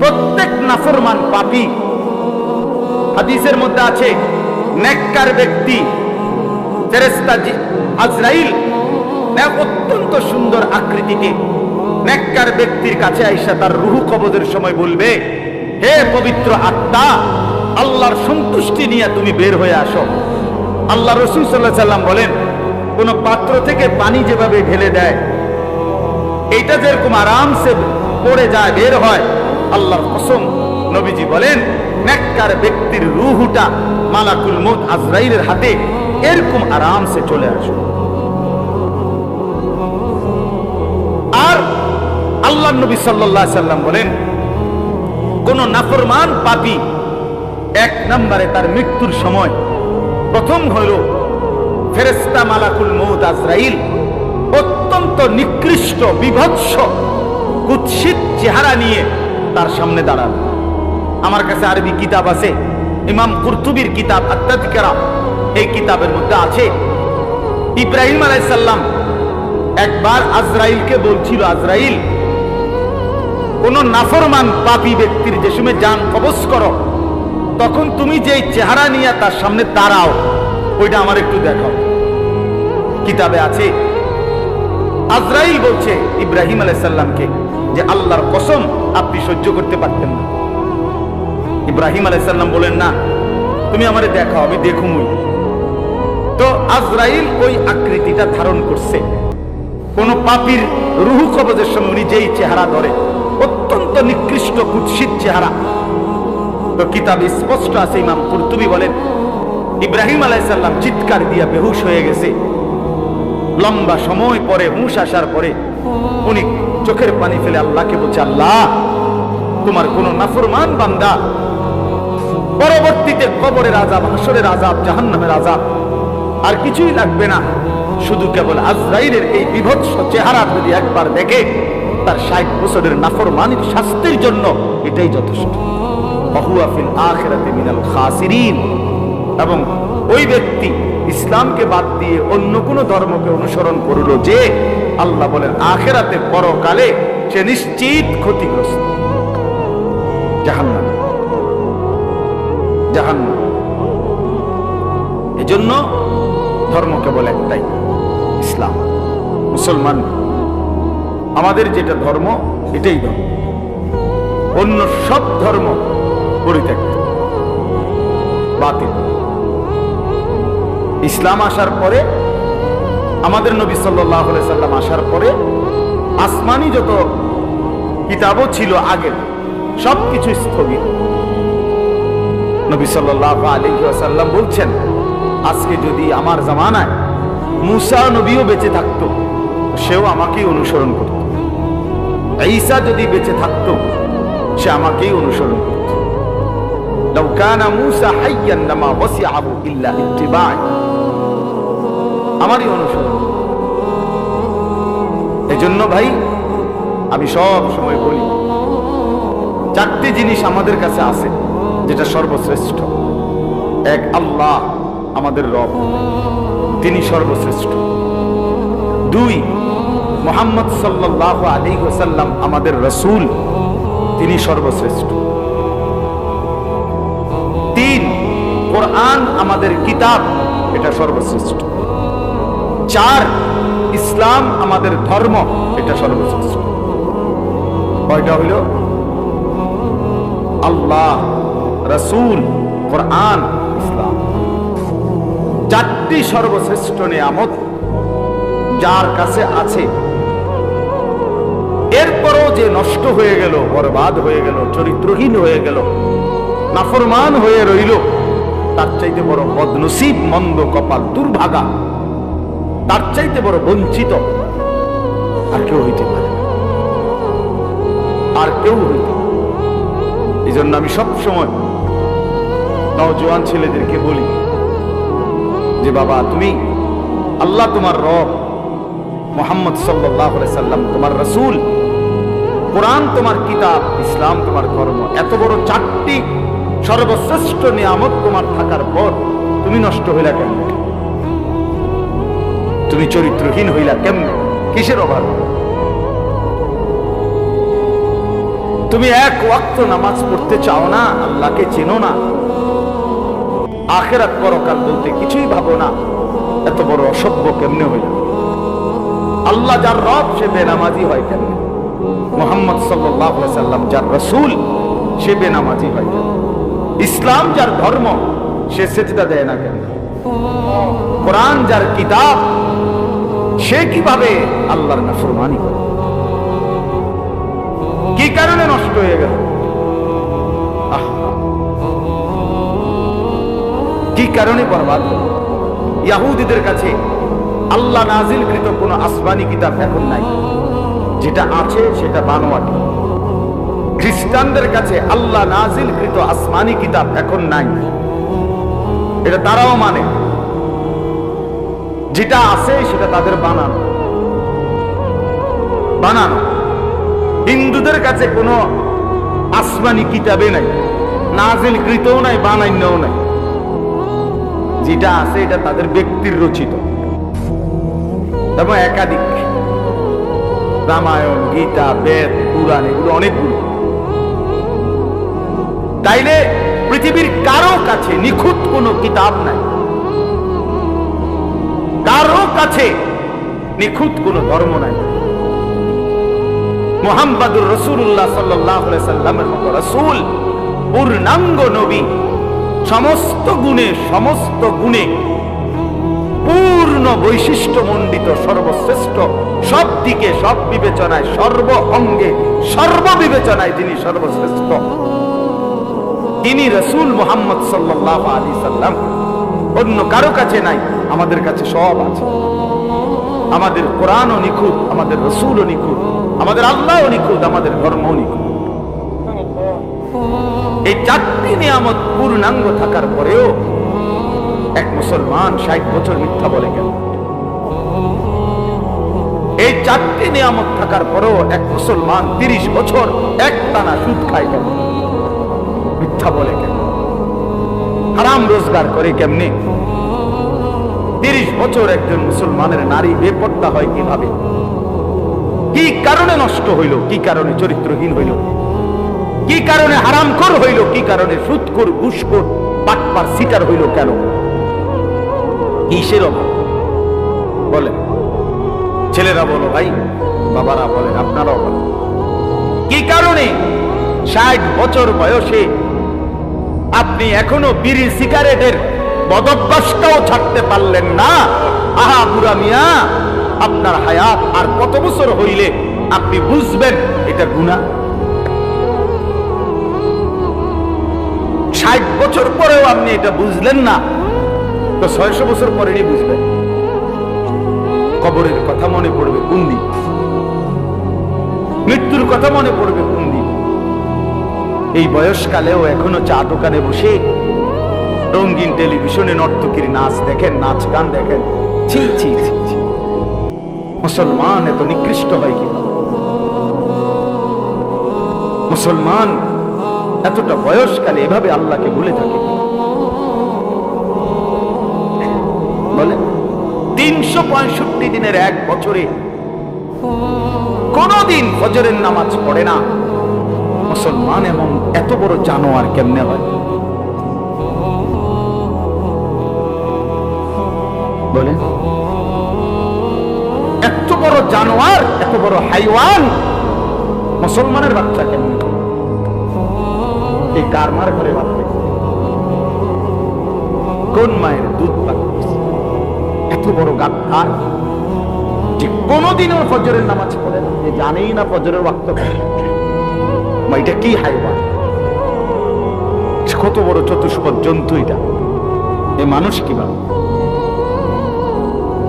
প্রত্যেক নাফরমান পাপী। হাদিসের মধ্যে আছে, নেককার ব্যক্তি আজরাইল অত্যন্ত সুন্দর আকৃতিতে নেককার ব্যক্তির কাছে আইসা তার রুহু কবজের সময় বলবে, হে পবিত্র আত্মা, আল্লাহর সন্তুষ্টি নিয়ে তুমি বের হয়ে আসো। আল্লাহ রসুল সাল্লাহ সাল্লাম বলেন, কোন পাত্র থেকে পানি যেভাবে ঢেলে দেয়, এইটা যেরকম আরামসে পড়ে যায়, বের হয় আল্লাহর কসম নবীজি বলেন, নেককার ব্যক্তির রুহুটা মালাকুল মউত আজরাইলের হাতে এরকম আরামসে চলে আসে আর আল্লাহ নবী আলাইহি সাল্লাম বলেন, কোন নাফরমান পাপী এক নম্বরে তার মৃত্যুর সময় প্রথম হইল ফেরেস্তা মালাকুল আজরাইল, অত্যন্ত নিকৃষ্ট, বিভৎস, কুৎসিত চেহারা নিয়ে তার সামনে দাঁড়ান। আমার কাছে আরবি কিতাব আছে। ইমাম কুরতুবির কিতাব আত্মাধিকারা এই কিতাবের মধ্যে আছে। ইব্রাহিম আলাইসাল্লাম একবার আজরাইলকে বলছিল, আজরাইল, কোন নাফরমান পাপী ব্যক্তির যে সময় যান, কবজ করো। তখন তুমি যে চেহারা নিয়ে তার সামনে দাঁড়াও, ওইটা আমার একটু দেখো কিতাবে আছে। আজরাইল বলছে ইব্রাহিম আলাইসাল্লামকে যে আল্লাহর কসম আপনি সহ্য করতে পারতেন না। ইব্রাহিম আলাইসাল্লাম বলেন, না, তুমি আমারে দেখাও, আমি দেখুমই। তো আজরাইল ওই আকৃতিটা ধারণ করছে। কোন পাপির রুহু কবজের সঙ্গে উনি যেই চেহারা ধরে, অত্যন্ত নিকৃষ্ট, কুৎসিত চেহারা। তো কিতাব স্পষ্ট আছে, ইমাম কুরতুবি বলেন, ইব্রাহিম আলাইসাল্লাম চিৎকার দিয়া বেহুশ হয়ে গেছে। লম্বা সময় পরে হুঁশ আসার পরে উনি চোখের পানি ফেলে আল্লাহকে বলছে, আল্লাহ, তোমার কোন নাফরমান বান্দা। পরবর্তীতে কবরের আজাব হাসরের আজাব জাহান্নামের আজাব আর কিছুই লাগবে না। শুধু কেবল আজরাইলের এই বিভৎস চেহারা যদি একবার দেখে, তার ষাট বছরের নাফরমানির শাস্তির জন্য এটাই যথেষ্ট। বহুয়া ফিল আখিরাতে মিনাল খাসিরিন। এবং ওই ব্যক্তি ইসলামকে বাদ দিয়ে অন্য কোন ধর্মকে অনুসরণ করল যে আল্লাহ বলেন, আখেরাতে পরকালে সে নিশ্চিত ক্ষতিগ্রস্ত। জাহান্নাম। জাহান্নাম। এজন্য ধর্ম কেবল একটাই, ইসলাম। মুসলমান আমাদের যেটা ধর্ম, এটাই ধর্ম। অন্য সব ধর্ম পরিত্যক্ত। বাতিল। ইসলাম আসার পরে, আমাদের নবী সাল্লাহ সাল্লাম আসার পরে, আসমানি যত কিতাবও ছিল আগের সব কিছু স্থগিত। নবী সাল্লাহ আলী সাল্লাম বলছেন, আজকে যদি আমার জামানায় মুসা নবীও বেঁচে থাকতো, সেও আমাকেই অনুসরণ করত। ঈসা যদি বেঁচে থাকতো, সে আমাকেই অনুসরণ করত। لو كان موسى حيا لما وسعه الا اتباعي আমারই অনুসরণ এজন্য ভাই আমি সব সময় বলি চারটি জিনিস আমাদের কাছে আছে যেটা সর্বশ্রেষ্ঠ এক আল্লাহ আমাদের রব তিনি সর্বশ্রেষ্ঠ দুই মোহাম্মদ সাল্লাহ আলী ওসাল্লাম আমাদের রসুল তিনি সর্বশ্রেষ্ঠ কোরআন আমাদের কিতাব, এটা সর্বশ্রেষ্ঠ। চার, ইসলাম আমাদের ধর্ম, এটা সর্বশ্রেষ্ঠ। কয়টা হইল? আল্লাহ, রসুল, কোরআন, ইসলাম। চারটি সর্বশ্রেষ্ঠ নিয়ামত যার কাছে আছে। এরপরও যে নষ্ট হয়ে গেল, বরবাদ হয়ে গেল, চরিত্রহীন হয়ে গেল, নাফরমান হয়ে রইল তার চাইতে বড় বদনসিব, মন্দ কপাল দুর্ভাগা। তার চাইতে বড় বঞ্চিত আর কেউ হইতে পারে আর কেউ হইতে এই জন্য আমি সব সময় নওজোয়ান ছেলেদেরকে বলি যে, বাবা, তুমি আল্লাহ তোমার রব মোহাম্মদ সাল্লাম, তোমার রসুল, কোরআন তোমার কিতাব, ইসলাম তোমার ধর্ম, এত বড় চারটি সর্বশ্রেষ্ঠ নিয়ামত তোমার থাকার পর তুমি নষ্ট হইলা কেমন? তুমি চরিত্রহীন হইলা কেমন? কিসের অভাব? তুমি এক ওয়াক্ত নামাজ পড়তে চাও না, আল্লাহকে চেনো না। আখেরাত পরকাল বলতে কিছুই ভাবো না, এত বড় অসভ্য কেমনে হইল? আল্লাহ যার রব, সে বেনামাজি হয় কেমনে? মোহাম্মদ সাল্লাহ সাল্লাম যার রসুল, সে বেনামাজি হয় কেন ইসলাম যার ধর্ম, সে সেজদা দেয় না কেন? কোরআন যার কিতাব, সে কীভাবে আল্লাহর নাফরমানি করে? কি কারণে নষ্ট হয়ে গেল? কি কারণে বরবাদ হল? ইয়াহুদিদের কাছে আল্লাহ নাজিলকৃত কোন আসমানি কিতাব এখন নাই। যেটা আছে সেটা বানোয়াটি। খ্রিস্টানদের কাছে আল্লাহ নাজিল কৃত আসমানি কিতাব এখন নাই। এটা তারাও মানে। যেটা আছে সেটা তাদের বানানো। বানানো। হিন্দুদের কাছে কোনো আসমানি কিতাবে নাই নাজিল কৃতও নাই, বানাইন্যও নাই। যেটা আছে এটা তাদের ব্যক্তির রচিত। এবং একাধিক। রামায়ণ, গীতা, বেদ, পুরাণ, এগুলো অনেকগুলো। তাইলে পৃথিবীর কারও কাছে নিখুঁত কোনো কিতাব নাই। কারও কাছে নিখুঁত কোনো ধর্ম নাই। মোহাম্মদুর রসুল্লাহ সাল্লামের মতো রসুল, পূর্ণাঙ্গ নবী, সমস্ত গুণে সমস্ত গুণে, পূর্ণ বৈশিষ্ট্য মণ্ডিত সর্বশ্রেষ্ঠ, সব দিকে সব বিবেচনায় সর্ব অঙ্গে সর্ব বিবেচনায় যিনি সর্বশ্রেষ্ঠ। তিনি রসুল মোহাম্মদ সাল্লাহ আলী সাল্লাম। অন্য কারও কাছে নাই, আমাদের কাছে সব আছে। আমাদের কোরআনও নিখুঁত, আমাদের রসুলও নিখুঁত, আমাদের আল্লাহও নিখুঁত, আমাদের ধর্মও নিখুঁত। এই চারটি নিয়ামত পূর্ণাঙ্গ থাকার পরেও এক মুসলমান ষাট বছর মিথ্যা বলে গেল। এই চারটি নিয়ামত থাকার পরেও এক মুসলমান তিরিশ বছর এক টানা সুদ খায় কেন মিথ্যা বলে কেন হারাম রোজগার করে কেমনি? তিরিশ বছর একজন মুসলমানের নারী বেপত্তা হয় কীভাবে? কি কারণে নষ্ট হইল? কি কারণে চরিত্রহীন হইল? কি কারণে হারামখোর হইল? কি কারণে সুৎখোর ঘুষখোর পাটপার সিটার হইল কেন? কিসের অভাব? বলেন ছেলেরা বলো, ভাই, বাবারা বলেন, আপনারাও বলেন। কি কারণে? ষাট বছর বয়সে আপনি এখনও বিড়ি সিগারেটের বদভ্যাসটাও ছাড়তে পারলেন না। আহা বুড়া মিয়া, আপনার হায়াত আর কত বছর হইলে আপনি বুঝবেন এটা গুণা ষাট বছর পরেও আপনি এটা বুঝলেন না, তো ছয়শো বছর পরেই বুঝবেন। কবরের কথা মনে পড়বে কোন দিন? মৃত্যুর কথা মনে পড়বে কোন দিন? এই বয়সকালেও এখনও চা দোকানে বসে রঙিন টেলিভিশনে নর্তকীর নাচ দেখেন, নাচ গান দেখেন। মুসলমান এত নিকৃষ্ট হয় কি মুসলমান এতটা বয়সকালে এভাবে আল্লাহকে ভুলে থাকে বলে তিনশো পঁয়ষট্টি দিনের এক বছরে কোনদিন ফজরের নামাজ পড়ে না। মুসলমান এবং এত বড় জানোয়ার কেমনে হয়? বলে এত বড় জানোয়ার, এত বড় হাইওয়ান, মুসলমানের বাচ্চা কেমনে? এই কারমার ঘরে বাচ্চা কোন মায়ের দুধ এত বড় গাদ্দার। যে কোনোদিনও ফজরের নামাজ পড়ে না, যে জানেই না ফজরের ওয়াক্ত এটা কি হাইওয়ান? কত বড় চতুষ্পদ জন্তু এটা এ মানুষ কীভাবে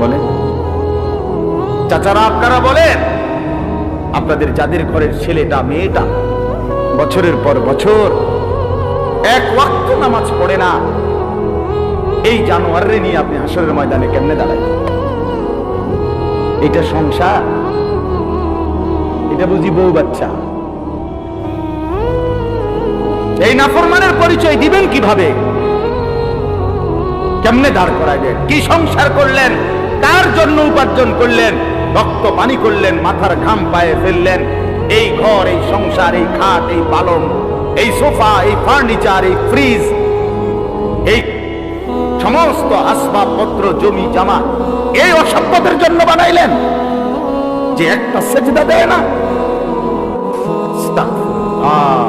বলেন। চাচারা, আপনারা বলেন, আপনাদের যাদের ঘরের ছেলেটা, মেয়েটা, বছরের পর বছর এক ওয়াক্ত নামাজ পড়ে না, এই জানোয়ারে নিয়ে আপনি হাসরের ময়দানে কেমনে দাঁড়ায়? এটা সংসার, এটা বুঝি বউ বাচ্চা। এই নাফরমানের পরিচয় দিবেন কীভাবে? কেমনে দাঁড় করাইলেন? কি সংসার করলেন? কার জন্য উপার্জন করলেন? রক্ত পানি করলেন, মাথার ঘাম পায়ে ফেললেন। এই ঘর, এই সংসার, এই খাট, এই পালং, এই সোফা, এই ফার্নিচার, এই ফ্রিজ, এই সমস্ত আসবাবপত্র, জমি, জামা এই অসভ্যদের জন্য বানাইলেন? যে একটা সেজদা দেয় না। আস্তাগফিরুল্লাহ।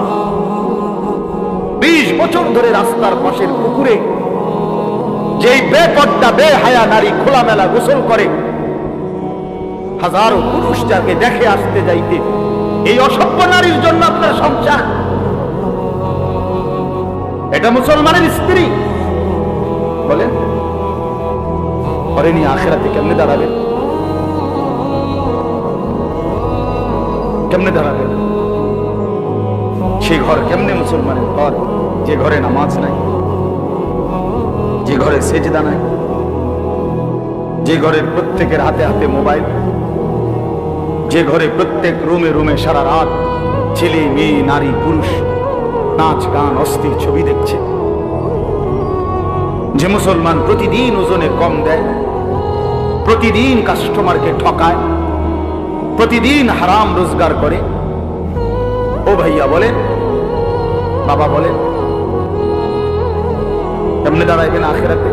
বছর ধরে রাস্তার পাশের পুকুরে, যেই বেপর্দা, বেহায়া নারী খোলামেলা গোসল করে, হাজারো পুরুষ যাকে দেখে আসতে যাইতে, এই অসভ্য নারীর জন্য আপনার সংসার। এটা মুসলমানের স্ত্রী। বলেন করেনি আখেরাতে কেমনে দাঁড়াবে? কেমনে দাঁড়াবে? সে ঘর কেমনে মুসলমানের ঘর? যে ঘরে নামাজ নাই, যে ঘরে সেজদা নাই, যে ঘরের প্রত্যেকের হাতে হাতে মোবাইল, যে ঘরে প্রত্যেক রুমে রুমে সারা রাত ছেলে, মেয়ে, নারী, পুরুষ নাচ, গান অস্থির ছবি দেখছে। যে মুসলমান প্রতিদিন ওজনে কম দেয়, প্রতিদিন কাস্টমারকে ঠকায়, প্রতিদিন হারাম রোজগার করে। ও ভাইয়া বলেন, বাবা বলেন কেমনে দাঁড়াইবেন আখেরাতে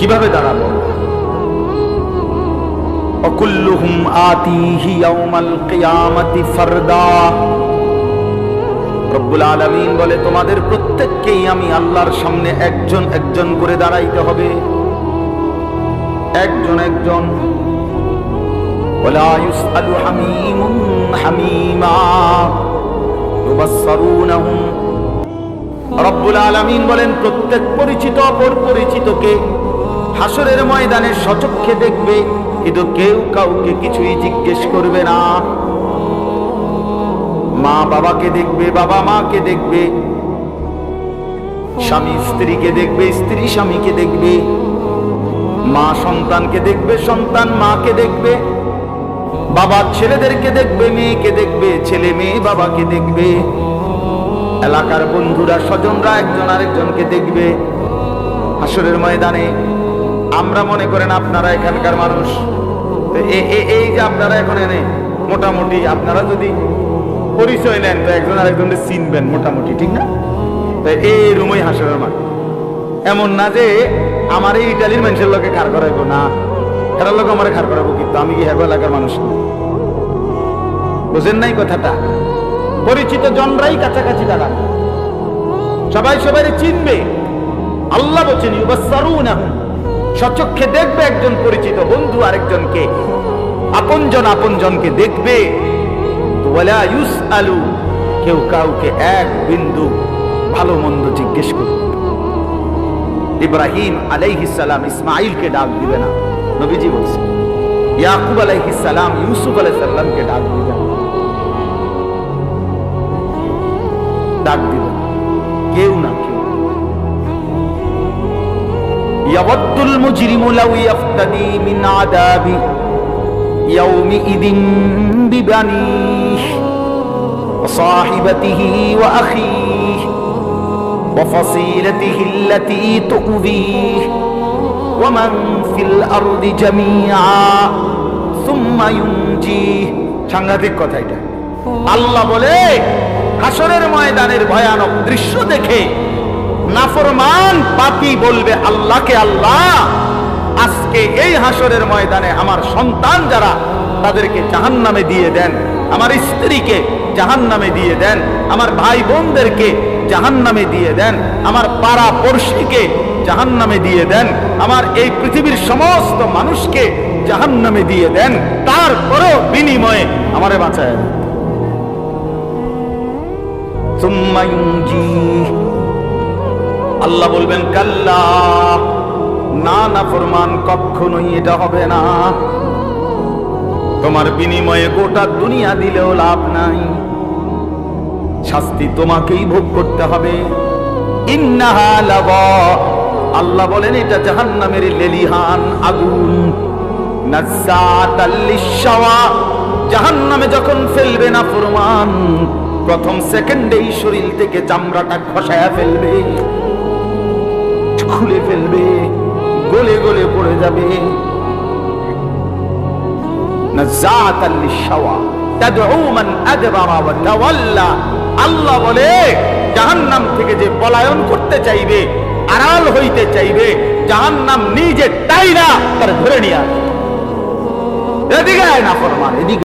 কিভাবে দাঁড়াবো অকুল্লুহুম আতিহি ইয়াউমাল কিয়ামাতি ফারদা রব্বুল আলামিন বলে তোমাদের প্রত্যেককেই আমি আল্লাহর সামনে একজন একজন করে দাঁড়াইতে হবে একজন একজন ولا يسأل حميم حميما يبصرونهم রব্বুল আলামিন বলেন, প্রত্যেক পরিচিত, অপর পরিচিতকে হাসরের ময়দানে সচক্ষে দেখবে, কিন্তু কেউ কাউকে কিছুই জিজ্ঞেস করবে না। মা বাবাকে দেখবে, বাবা মাকে দেখবে, স্বামী স্ত্রীকে দেখবে, স্ত্রী স্বামীকে দেখবে, মা সন্তানকে দেখবে, সন্তান মাকে দেখবে, বাবা ছেলেদেরকে দেখবে, মেয়েকে দেখবে, ছেলে মেয়ে বাবাকে দেখবে। এলাকার বন্ধুরা, স্বজনরা একজন আরেকজনকে দেখবে হাসরের ময়দানে। আমরা মনে করেন আপনারা এখানকার মানুষ। এই যে আপনারা এখন এনে মোটামুটি আপনারা যদি পরিচয় নেন, তো একজন আরেকজনকে চিনবেন মোটামুটি, ঠিক না? তো এই রুমই হাসরের মাঠ এমন না যে আমার এই ইটালির মানুষের লোকে খার করাইবো, না। এটার লোক আমার খার করাবো কিন্তু আমি কি হেগো এলাকার মানুষ না? বুঝেন নাই কথাটা? পরিচিত জনরাই কাছাকাছি দাঁড়াবে সবাই সবাই চিনবে। আল্লাহ বলছেন সচক্ষে দেখবে একজন পরিচিত বন্ধু আরেকজনকে। আপনজন আপনজনকে দেখবে। তো ওয়ালা ইউসআলু। কেউ কাউকে এক বিন্দু ভালো মন্দ জিজ্ঞেস করবে ইব্রাহিম ইসমাইলকে ডাক দিবে না। নবীজি বলছে ইয়াকুব ইউসুফ আলাইহিস সালামকে ডাক দিবে না। ডাক দিবে না। কেউ না কেউ يود المجرم لو يفتدي من عذاب يومئذ ببنيه وصاحبته وأخيه وفصيلته التي تؤذيه ومن في الأرض جميعا ثم ينجيه সাংঘাতিক কথা এটা আল্লাহ বলে হাসরের ময়দানের ভয়ানক দৃশ্য দেখে নাফরমান পাপী বলবে, আল্লাহকে আল্লাহ, আজকে এই হাসরের ময়দানে আমার সন্তান যারা, তাদেরকে জাহান্নামে দিয়ে দেন। আমার স্ত্রীকে জাহান্নামে দিয়ে দেন। আমার ভাই বোনদেরকে জাহান্নামে দিয়ে দেন। আমার পাড়া পড়শিকে জাহান্নামে দিয়ে দেন। আমার এই পৃথিবীর সমস্ত মানুষকে জাহান্নামে দিয়ে দেন। তারপরেও বিনিময়ে আমারে বাঁচায়। আল্লাহ বলবেন, কাল্লা, না না ফরমান, কখনোই এটা হবে না। তোমার বিনিময়ে গোটা দুনিয়া দিলেও লাভ নাই। শাস্তি তোমাকেই ভোগ করতে হবে। আল্লাহ বলেন, এটা জাহান্নামের লেলিহান আগুন। লিশ্বাওয়া। জাহান্নামে যখন ফেলবে না ফরমান প্রথম সেকেন্ডেই শরীর থেকে চামড়াটা খসায়া ফেলবে, খুলে ফেলবে, গলে গলে পড়ে যাবে। আল্লাহ বলে থেকে যে পলায়ন করতে চাইবে, আড়াল হইতে চাইবে নিজে তাই না, তার ধরে নিয়ে আসবে। এদিকে না ফরমান, এদিকে